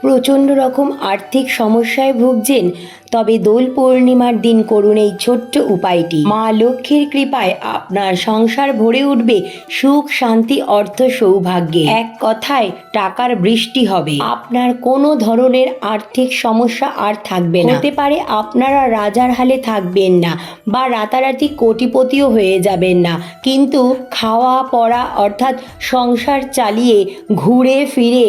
প্রচণ্ড রকম আর্থিক সমস্যায় ভুগছেন, তবে দোল পূর্ণিমার দিন করুন এই ছোট্ট উপায়টি। মা লক্ষ্মীর কৃপায় আপনার সংসার ভরে উঠবে সুখ, শান্তি, অর্থ, সৌভাগ্যে। এক কথায়, টাকার বৃষ্টি হবে। আপনার কোনো ধরনের আর্থিক সমস্যা আর থাকবে না। হতে পারে আপনারা রাজার হালে থাকবেন না বা রাতারাতি কোটিপতিও হয়ে যাবেন না। কিন্তু খাওয়া পড়া অর্থাৎ সংসার চালিয়ে ঘুরে ফিরে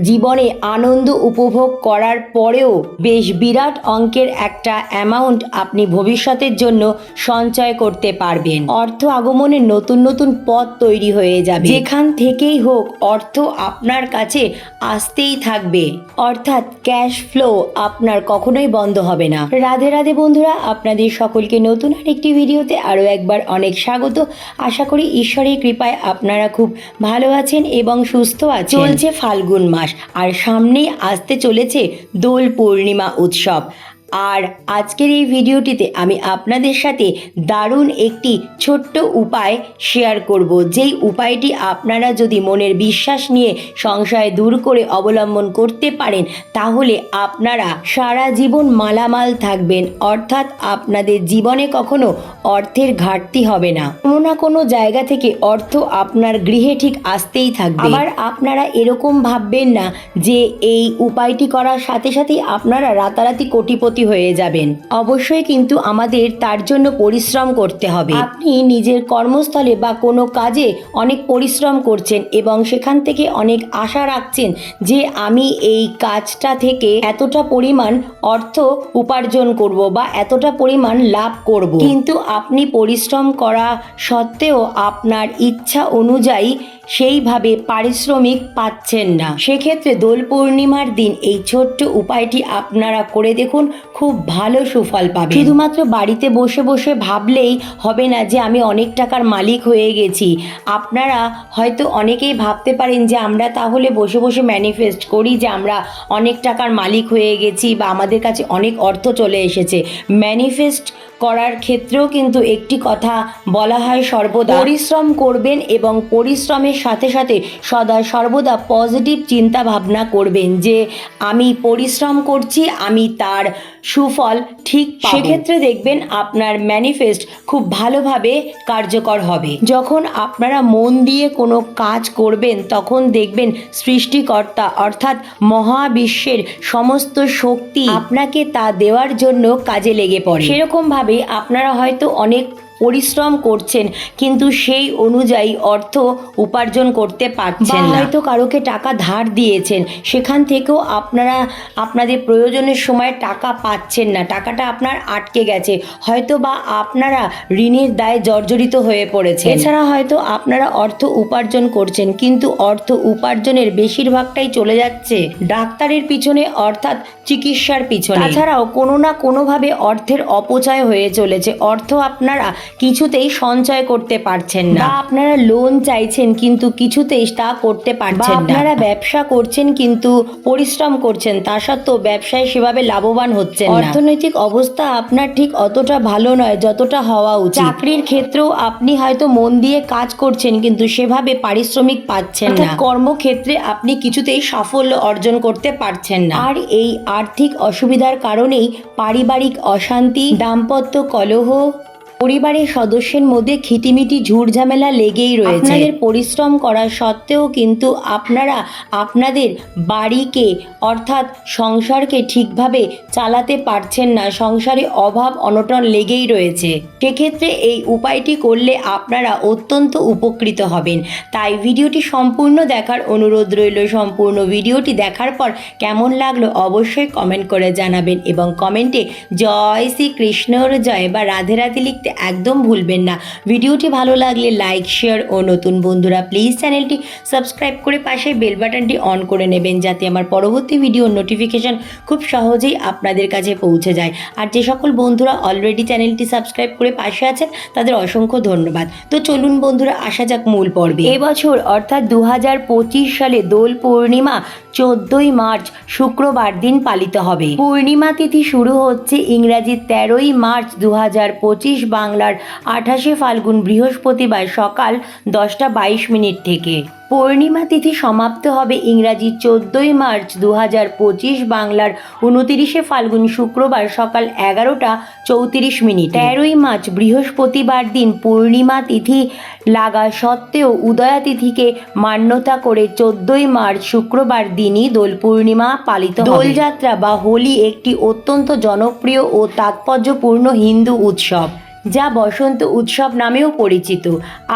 জীবনে আনন্দ উপভোগ করার পরেও বেশ বিরাট অঙ্কের একটা অ্যামাউন্ট আপনি ভবিষ্যতের জন্য সঞ্চয় করতে পারবেন। অর্থ আগমনের নতুন নতুন পথ তৈরি হয়ে যাবে। যেখান থেকেই হোক, অর্থ আপনার কাছে আসতেই থাকবে। অর্থাৎ ক্যাশ ফ্লো আপনার কখনোই বন্ধ হবে না। রাধে রাধে বন্ধুরা, আপনাদের সকলকে নতুন আরেকটি ভিডিওতে আরও একবার অনেক স্বাগত। আশা করি ঈশ্বরের কৃপায় আপনারা খুব ভালো আছেন এবং সুস্থ আছেন। চলছে ফাল্গুন মাস। আর সামনেই আসতে চলেছে দোল পূর্ণিমা উৎসব। আর আজকের এই ভিডিওটিতে আমি আপনাদের সাথে দারুণ একটি ছোট্ট উপায় শেয়ার করব। যেই উপায়টি আপনারা যদি মনের বিশ্বাস নিয়ে সংশয় দূর করে অবলম্বন করতে পারেন, তাহলে আপনারা সারা জীবন মালামাল থাকবেন, অর্থাৎ আপনাদের জীবনে কখনো অর্থের ঘাটতি হবে না। কোনো না কোনো জায়গা থেকে অর্থ আপনার গৃহে ঠিক আসতেই থাকবে। আবার আপনারা এরকম ভাববেন না যে এই উপায়টি করার সাথে সাথেই আপনারা রাতারাতি কোটিপতি হয়ে যাবেন। অবশ্যই কিন্তু আমাদের তার জন্য পরিশ্রম করতে হবে। আপনি নিজের কর্মস্থলে বা কোনো কাজে অনেক পরিশ্রম করছেন এবং সেখান থেকে অনেক আশা রাখছেন যে আমি এই কাজটা থেকে এতটা পরিমাণ অর্থ উপার্জন করব বা এতটা পরিমাণ লাভ করব। কিন্তু আপনি পরিশ্রম করা সত্ত্বেও আপনার ইচ্ছা অনুযায়ী সেইভাবে পারিশ্রমিক পাচ্ছেন না। সেক্ষেত্রে দোল পূর্ণিমার দিন এই ছোট্ট উপায়টি আপনারা করে দেখুন, খুব ভালো সুফল পাবেন। শুধুমাত্র বাড়িতে বসে বসে ভাবলেই হবে না যে আমি অনেক টাকার মালিক হয়ে গেছি। আপনারা হয়তো অনেকেই ভাবতে পারেন যে আমরা তাহলে বসে বসে ম্যানিফেস্ট করি যে আমরা অনেক টাকার মালিক হয়ে গেছি বা আমাদের কাছে অনেক অর্থ চলে এসেছে। ম্যানিফেস্ট করার ক্ষেত্রেও কিন্তু একটি কথা বলা হয় সর্বদা। পরিশ্রম করবেন এবং পরিশ্রমের সাথে সাথে সদা সর্বদা পজিটিভ চিন্তা ভাবনা করবেন যে, আমি পরিশ্রম করছি, আমি তার সুফল ঠিক সেক্ষেত্রে দেখবেন আপনার ম্যানিফেস্ট খুব ভালোভাবে কার্যকর হবে। যখন আপনারা মন দিয়ে কোনো কাজ করবেন, তখন দেখবেন সৃষ্টিকর্তা অর্থাৎ মহাবিশ্বের সমস্ত শক্তি আপনাকে তা দেওয়ার জন্য কাজে লেগে পড়ে। সেরকমভাবে আপনারা হয়তো অনেক পরিশ্রম করছেন কিন্তু সেই অনুযায়ী অর্থ উপার্জন করতে পারছেন না। হয়তো কারোকে টাকা ধার দিয়েছেন সেখান থেকেও আপনারা আপনাদের প্রয়োজনের সময় টাকা পাচ্ছেন না। টাকাটা আপনার আটকে গেছে হয়তো বা আপনারা ঋণের দায়ে জর্জরিত হয়ে পড়েছে এছাড়া হয়তো আপনারা অর্থ উপার্জন করছেন কিন্তু অর্থ উপার্জনের বেশিরভাগটাই চলে যাচ্ছে ডাক্তারের পিছনে অর্থাৎ চিকিৎসার পিছনে। তাছাড়াও কোনো না কোনোভাবে অর্থের অপচয় হয়ে চলেছে। অর্থ আপনারা কিছুতেই সঞ্চয় করতে পারছেন না। আপনারা লোন চাইছেন কিন্তু কিছুতেই তা করতে পারছেন না। আপনারা ব্যবসা করছেন কিন্তু পরিশ্রম করছেন তা সত্ত্বেও ব্যবসায় সেভাবে লাভবান হচ্ছেন না। অর্থনৈতিক অবস্থা আপনার ঠিক অতটা ভালো নয় যতটা হওয়া উচিত। চাকরির ক্ষেত্রেও আপনি হয়তো মন দিয়ে কাজ করছেন কিন্তু সেভাবে পারিশ্রমিক পাচ্ছেন না। কর্মক্ষেত্রে আপনি কিছুতেই সাফল্য অর্জন করতে পারছেন না। আর এই আর্থিক অসুবিধার কারণেই পারিবারিক অশান্তি দাম্পত্য কলহ পরিবারের সদস্যের মধ্যে খিটিমিটি ঝুড়ঝামেলা লেগেই রয়েছে। আপনাদের পরিশ্রম করা সত্ত্বেও কিন্তু আপনারা আপনাদের বাড়িকে অর্থাৎ সংসারকে ঠিকভাবে চালাতে পারছেন না। সংসারে অভাব অনটন লেগেই রয়েছে। সেক্ষেত্রে এই উপায়টি করলে আপনারা অত্যন্ত উপকৃত হবেন। তাই ভিডিওটি সম্পূর্ণ দেখার অনুরোধ রইল। সম্পূর্ণ ভিডিওটি দেখার পর কেমন লাগল অবশ্যই কমেন্ট করে জানাবেন এবং কমেন্টে জয় শ্রী কৃষ্ণর জয় বা রাধে রাধে লিখতে একদম ভুলবেন না। ভিডিওটি ভালো লাগলে লাইক শেয়ার ও নতুন বন্ধুরা প্লিজ চ্যানেলটি সাবস্ক্রাইব করে পাশে বেল বাটনটি অন করে নেবেন যাতে আমার পরবর্তী ভিডিওর নোটিফিকেশন খুব সহজেই আপনাদের কাছে পৌঁছে যায়। আর যে সকল বন্ধুরা অলরেডি চ্যানেলটি সাবস্ক্রাইব করে পাশে আছেন, তাদের অসংখ্য ধন্যবাদ। তো চলুন বন্ধুরা, আসা যাক মূল পর্বে। এবছর অর্থাৎ দু হাজার পঁচিশ সালে দোল পূর্ণিমা চোদ্দই মার্চ শুক্রবার দিন পালিত হবে। পূর্ণিমা তিথি শুরু হচ্ছে ইংরাজি তেরোই মার্চ দু হাজার পঁচিশ বাংলার আঠাশে ফাল্গুন বৃহস্পতিবার সকাল দশটা বাইশ মিনিট থেকে। পূর্ণিমা তিথি সমাপ্ত হবে ইংরাজি চোদ্দই মার্চ দু হাজার পঁচিশ বাংলার উনতিরিশে ফাল্গুন শুক্রবার সকাল এগারোটা চৌত্রিশ মিনিট। তেরোই মার্চ বৃহস্পতিবার দিন পূর্ণিমা তিথি লাগা সত্ত্বেও উদয়া তিথিকে মান্যতা করে চোদ্দই মার্চ শুক্রবার দিনই দোল পূর্ণিমা পালিত দোলযাত্রা বা হোলি একটি অত্যন্ত জনপ্রিয় ও তাৎপর্যপূর্ণ হিন্দু উৎসব, যা বসন্ত উৎসব নামেও পরিচিত।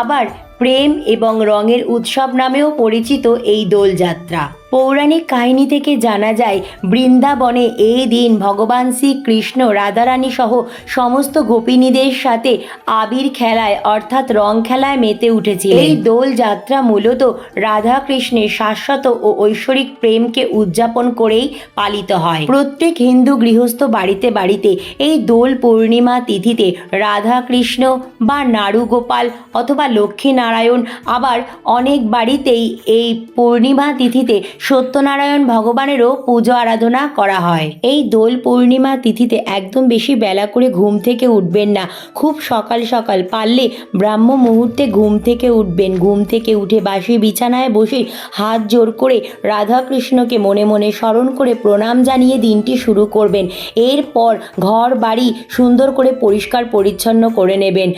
আবার প্রেম এবং রঙের উৎসব নামেও পরিচিত এই দোলযাত্রা। পৌরাণিক কাহিনী থেকে জানা যায়, বৃন্দাবনে এই দিন ভগবান শ্রীকৃষ্ণ রাধারানী সহ সমস্ত গোপিনীদের সাথে আবির খেলায়, অর্থাৎ রং খেলায় মেতে উঠেছে এই দোল যাত্রা মূলত রাধা কৃষ্ণের শাশ্বত ও ঐশ্বরিক প্রেমকে উদযাপন করেই পালিত হয়। প্রত্যেক হিন্দু গৃহস্থ বাড়িতে বাড়িতে এই দোল পূর্ণিমা তিথিতে রাধা কৃষ্ণ বা নাড়ু গোপাল অথবা লক্ষ্মী নারায়ণ আবার অনেক বাড়িতেই এই পূর্ণিমা তিথিতে সত্যনারায়ণ ভগবানেরও পুজো আরাধনা করা হয়। এই দোল পূর্ণিমা তিথিতে একদম বেশি বেলা করে ঘুম থেকে উঠবেন না। খুব সকাল সকাল পারলে ব্রাহ্ম মুহূর্তে ঘুম থেকে উঠবেন। ঘুম থেকে উঠে বাসি বিছানায় বসে হাত জোর করে রাধাকৃষ্ণকে মনে মনে স্মরণ করে প্রণাম জানিয়ে দিনটি শুরু করবেন। এরপর ঘর বাড়ি সুন্দর করে পরিষ্কার পরিচ্ছন্ন করে নেবেন।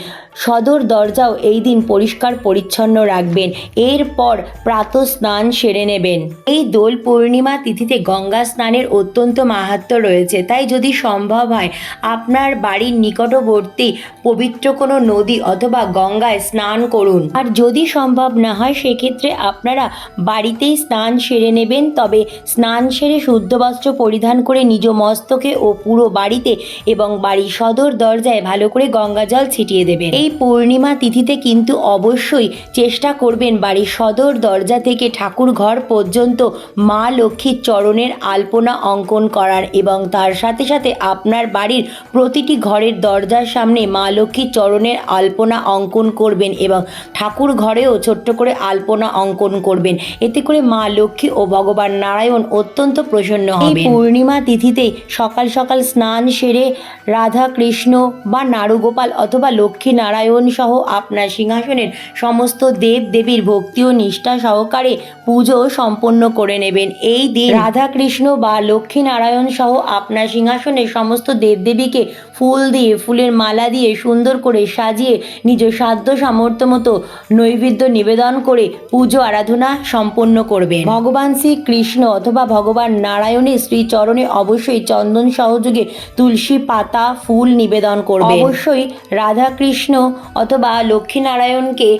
সদর দরজাও এই দিন পরিষ্কার পরিচ্ছন্ন রাখবেন। এরপর প্রাত স্নান সেরে নেবেন। এই দোল পূর্ণিমা তিথিতে গঙ্গা স্নানের অত্যন্ত মাহাত্ম্য রয়েছে। তাই যদি সম্ভব হয়, আপনার বাড়ির নিকটবর্তী পবিত্র কোনো নদী অথবা গঙ্গায় স্নান করুন। আর যদি সম্ভব না হয়, সেক্ষেত্রে আপনারা বাড়িতেই স্নান সেরে নেবেন। তবে স্নান সেরে শুদ্ধ বস্ত্র পরিধান করে নিজ মস্তকে ও পুরো বাড়িতে এবং বাড়ির সদর দরজায় ভালো করে গঙ্গা জল ছিটিয়ে দেবেন। এই পূর্ণিমা তিথিতে কিন্তু অবশ্যই চেষ্টা করবেন বাড়ির সদর দরজা থেকে ঠাকুর ঘর পর্যন্ত মা লক্ষ্মীর চরণের আলপনা অঙ্কন করার এবং তার সাথে সাথে আপনার বাড়ির প্রতিটি ঘরের দরজার সামনে মা লক্ষ্মীর চরণের আলপনা অঙ্কন করবেন এবং ঠাকুর ঘরেও ছোট্ট করে আলপনা অঙ্কন করবেন। এতে করে মা লক্ষ্মী ও ভগবান নারায়ণ অত্যন্ত প্রসন্ন হবে পূর্ণিমা তিথিতে সকাল সকাল স্নান সেরে রাধা কৃষ্ণ বা নারুগোপাল অথবা লক্ষ্মী নারায়ণ সহ আপনার সিংহাসনের সমস্ত দেব দেবীর ভক্তি ও নিষ্ঠা সহকারে পুজো সম্পন্ন করে নেবেন। এই দিন রাধাকৃষ্ণ বা লক্ষ্মী নারায়ণ সহ আপনার সিংহাসনের সমস্ত দেবদেবীকে ফুল দিয়ে ফুলের মালা দিয়ে সুন্দর করে সাজিয়ে নিজ সাধ্য সামর্থ্য মতো নৈবেদ্য নিবেদন করে পুজো আরাধনা সম্পন্ন করবেন। ভগবান শ্রীকৃষ্ণ অথবা ভগবান নারায়ণের শ্রীচরণে অবশ্যই চন্দন সহযোগে তুলসী পাতা ফুল নিবেদন করবে অবশ্যই। রাধাকৃষ্ণ অথবা লক্ষ্মী নারায়ণকে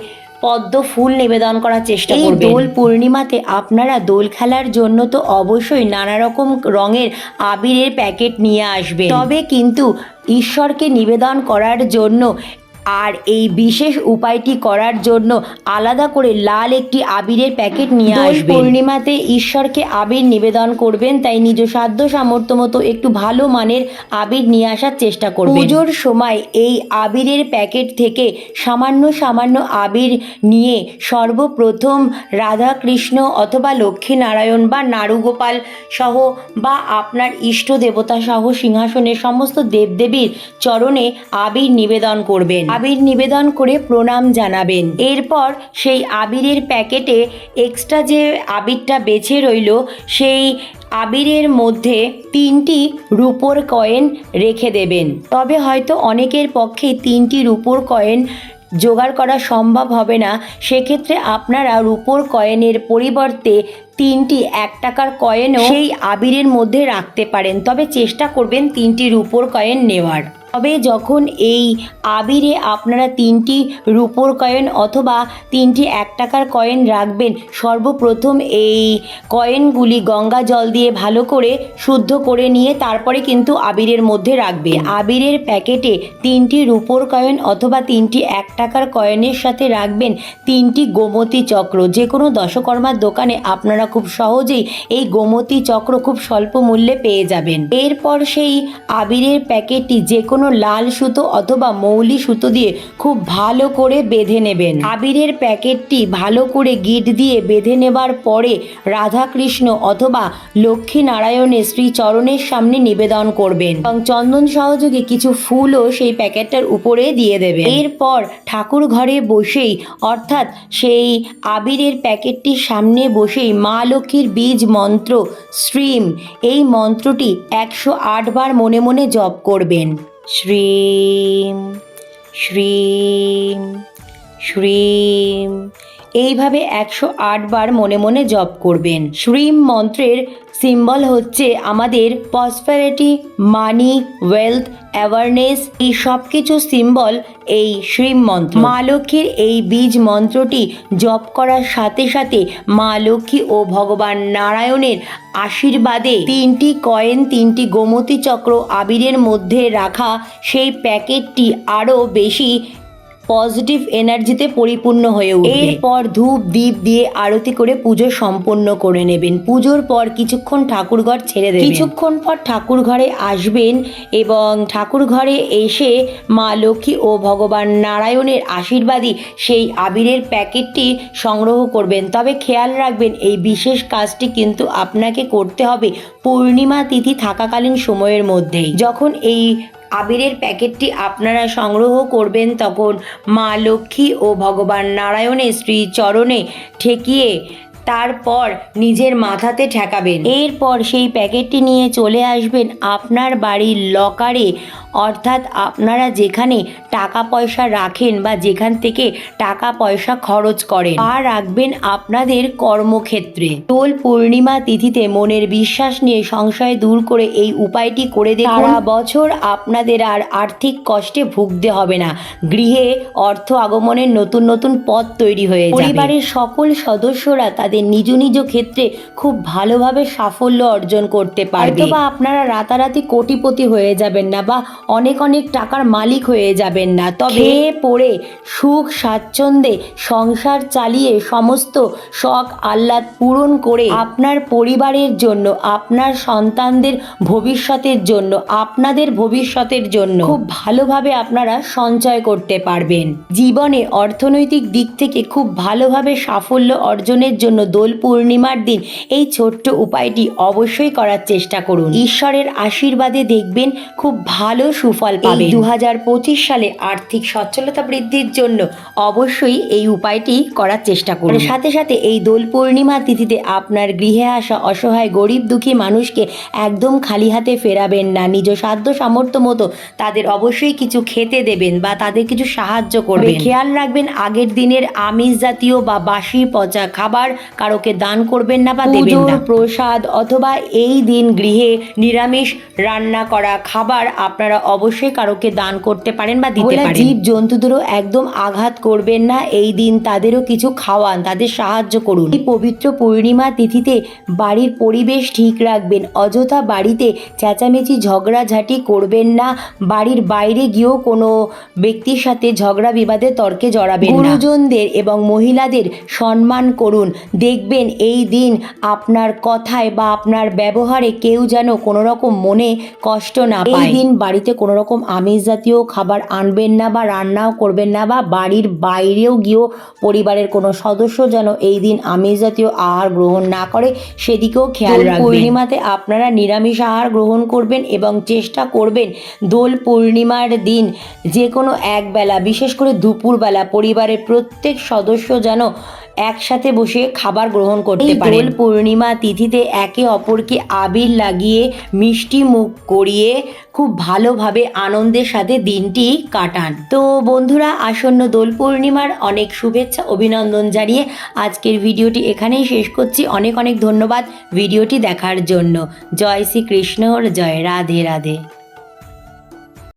পদ্ম ফুল নিবেদন করার চেষ্টা করবেন। দোল পূর্ণিমাতে আপনারা দোল খেলার জন্য তো অবশ্যই নানা রকম রঙের আবিরের প্যাকেট নিয়ে আসবেন। তবে কিন্তু ঈশ্বরকে নিবেদন করার জন্য আর এই বিশেষ উপায়টি করার জন্য আলাদা করে লাল একটি আবিরের প্যাকেট নিয়ে আসবেন। পূর্ণিমাতে ঈশ্বরকে আবির নিবেদন করবেন তাই নিজ সাধ্য সামর্থ্য মতো একটু ভালো মানের আবির নিয়ে আসার চেষ্টা করবেন। পুজোর সময় এই আবিরের প্যাকেট থেকে সামান্য সামান্য আবির নিয়ে সর্বপ্রথম রাধা কৃষ্ণ অথবা লক্ষ্মী নারায়ণ বা নারুগোপাল সহ বা আপনার ইষ্ট দেবতা সহ সিংহাসনের সমস্ত দেবদেবীর চরণে আবির নিবেদন করবেন। আবির নিবেদন করে প্রণাম জানাবেন। এরপর সেই আবিরের প্যাকেটে এক্সট্রা যে আবিরটা বেছে রইল, সেই আবিরের মধ্যে তিনটি রূপোর কয়েন রেখে দেবেন। তবে হয়তো অনেকের পক্ষে তিনটি রূপোর কয়েন জোগাড় করা সম্ভব হবে না। সেক্ষেত্রে আপনারা রূপোর কয়েনের পরিবর্তে তিনটি এক টাকার কয়েনও সেই আবিরের মধ্যে রাখতে পারেন। তবে চেষ্টা করবেন তিনটি রূপোর কয়েন নেওয়ার। তবে যখন এই আবিরে আপনারা তিনটি রূপোর কয়েন অথবা তিনটি এক টাকার কয়েন রাখবেন। সর্বপ্রথম এই কয়েনগুলি গঙ্গা জল দিয়ে ভালো করে শুদ্ধ করে নিয়ে তারপরে কিন্তু আবিরের মধ্যে রাখবে আবিরের প্যাকেটে তিনটি রূপোর কয়েন অথবা তিনটি এক টাকার কয়েনের সাথে রাখবেন। তিনটি গোমতী চক্র যে কোনো দশকর্মার দোকানে আপনারা খুব সহজেই এই গোমতী চক্র খুব স্বল্প মূল্যে পেয়ে যাবেন। এরপর সেই আবিরের প্যাকেটটি যে কোনো লাল সুতো অথবা মৌলি সুতো দিয়ে খুব ভালো করে বেঁধে নেবেন। আবিরের প্যাকেটটি ভালো করে গিট দিয়ে বেঁধে নেবার পরে রাধাকৃষ্ণ অথবা লক্ষ্মী নারায়ণের শ্রী চরণের সামনে নিবেদন করবেন এবং চন্দন সহযোগে কিছু ফুলও সেই প্যাকেটটার উপরে দিয়ে দেবেন। এরপর ঠাকুর ঘরে বসেই অর্থাৎ সেই আবিরের প্যাকেটটির সামনে বসেই মা লক্ষ্মীর বীজ মন্ত্র, শ্রীম, এই মন্ত্রটি একশো আট বার মনে মনে জপ করবেন। শ্রীম শ্রীম শ্রীম এইভাবে একশো আট বার মনে মনে জপ করবেন। শ্রীম মন্ত্রের সিম্বল হচ্ছে আমাদের পসপারিটি মানি ওয়েলথ অ্যাওয়ারনেস এই সব কিছু সিম্বল এই শ্রীম মন্ত্র। মা লক্ষ্মীর এই বীজ মন্ত্রটি জপ করার সাথে সাথে মা লক্ষ্মী ও ভগবান নারায়ণের আশীর্বাদে তিনটি কয়েন, তিনটি গোমতী চক্র আবিরের মধ্যে রাখা, সেই প্যাকেটটি আরও বেশি পজিটিভ এনার্জিতে পরিপূর্ণ হয়ে উঠবে। এরপর ধূপ, দীপ দিয়ে আরতি করে পুজো সম্পন্ন করে নেবেন। পুজোর পর কিছুক্ষণ ঠাকুরঘর ছেড়ে দেবেন। কিছুক্ষণ পর ঠাকুর ঘরে আসবেন এবং ঠাকুর ঘরে এসে মা লক্ষ্মী ও ভগবান নারায়ণের আশীর্বাদী সেই আবিরের প্যাকেটটি সংগ্রহ করবেন। তবে খেয়াল রাখবেন, এই বিশেষ কাজটি কিন্তু আপনাকে করতে হবে। পূর্ণিমা তিথি থাকাকালীন সময়ের মধ্যেই। যখন এই আবিরের প্যাকেটটি আপনারা সংগ্রহ করবেন তখন মা লক্ষ্মী ও ভগবান নারায়ণের শ্রী চরণে ঠেকিয়ে তারপর নিজের মাথাতে ঠেকাবেন। এরপর সেই প্যাকেটটি নিয়ে চলে আসবেন আপনার বাড়ির লকারে অর্থাৎ আপনারা যেখানে টাকা পয়সা রাখেন বা যেখান থেকে টাকা পয়সা খরচ করেন তা রাখবেন আপনাদের কর্মক্ষেত্রে। দোল পূর্ণিমা তিথিতে মনের বিশ্বাস নিয়ে সংশয় দূর করে এই উপায়টি করে দেখুন সারা বছর আপনাদের আর আর্থিক কষ্টে ভুগতে হবে না। গৃহে অর্থ আগমনের নতুন নতুন পথ তৈরি হয়ে পরিবারের সকল সদস্যরা তাদের নিজ নিজ ক্ষেত্রে খুব ভালোভাবে সাফল্য অর্জন করতে পারবে। বা আপনারা রাতারাতি কোটিপতি হয়ে যাবেন না বা অনেক অনেক টাকার মালিক হয়ে যাবেন না। তবে পড়ে সুখ স্বাচ্ছন্দ্যে সংসার চালিয়ে সমস্ত শখ আহ্লাদ পূরণ করে আপনার পরিবারের জন্য আপনার সন্তানদের ভবিষ্যতের জন্য আপনাদের ভবিষ্যতের জন্য খুব ভালোভাবে আপনারা সঞ্চয় করতে পারবেন। জীবনে অর্থনৈতিক দিক থেকে খুব ভালোভাবে সাফল্য অর্জনের জন্য দোল পূর্ণিমার দিন এই ছোট্ট উপায়টি অবশ্যই করার চেষ্টা করুন। ঈশ্বরের আশীর্বাদে দেখবেন খুব ভালো সুফল পাবে দু হাজার পঁচিশ সালে আর্থিক সচ্ছলতা বৃদ্ধির জন্য অবশ্যই এই উপায়টি করার চেষ্টা করুন। সাথে সাথে এই দোল পূর্ণিমা তিথিতে আপনার গৃহে আসা অসহায় গরিব দুঃখী মানুষকে একদম খালি হাতে ফেরাবেন না। নিজ সাধ্য সামর্থ্য মতো তাদের অবশ্যই কিছু খেতে দেবেন বা তাদের কিছু সাহায্য করবেন। খেয়াল রাখবেন আগের দিনের আমিষ জাতীয় বা বাসি পচা খাবার কারোকে দান করবেন না বা দেবেন না। প্রসাদ অথবা এই দিন গৃহে নিরামিষ রান্না করা খাবার আপনারা অবশ্যই কারোকে দান করতে পারেন বা দিতে পারেন। জীব জন্তুদেরও একদম আঘাত করবেন না এই দিন তাদেরও কিছু খাওয়ান তাদের সাহায্য করুন। এই পবিত্র পূর্ণিমা তিথিতে বাড়ির পরিবেশ ঠিক রাখবেন অযথা বাড়িতে চেঁচামেচি ঝগড়াঝাটি করবেন না বাড়ির বাইরে গিয়েও কোনো ব্যক্তির সাথে ঝগড়া বিবাদে তর্কে জড়াবেন গুরুজনদের এবং মহিলাদের সম্মান করুন দেখবেন এই দিন আপনার কথায় বা আপনার ব্যবহারে কেউ যেন কোনো রকম মনে কষ্ট না পায়। এই দিন বাড়িতে কোনো রকম আমিষ জাতীয় খাবার আনবেন না বা রান্নাও করবেন না বা বাড়ির বাইরেও গিয়েও পরিবারের কোনো সদস্য যেন এই দিন আমিষ জাতীয় আহার গ্রহণ না করে সেদিকেও খেয়াল রাখবেন। পূর্ণিমাতে আপনারা নিরামিষ আহার গ্রহণ করবেন এবং চেষ্টা করবেন দোল পূর্ণিমার দিন যে কোনো একবেলা বিশেষ করে দুপুরবেলা পরিবারের প্রত্যেক সদস্য যেন একসাথে বসে খাবার গ্রহণ করতে পারে দোল পূর্ণিমা তিথিতে একে অপরকে আবির লাগিয়ে মিষ্টি মুখ করিয়ে খুব ভালোভাবে আনন্দের সাথে দিনটি কাটান। তো বন্ধুরা আসন্ন দোল পূর্ণিমার অনেক শুভেচ্ছা অভিনন্দন জানিয়ে আজকের ভিডিওটি এখানেই শেষ করছি। অনেক অনেক ধন্যবাদ ভিডিওটি দেখার জন্য। জয় শ্রী কৃষ্ণর জয় রাধে রাধে।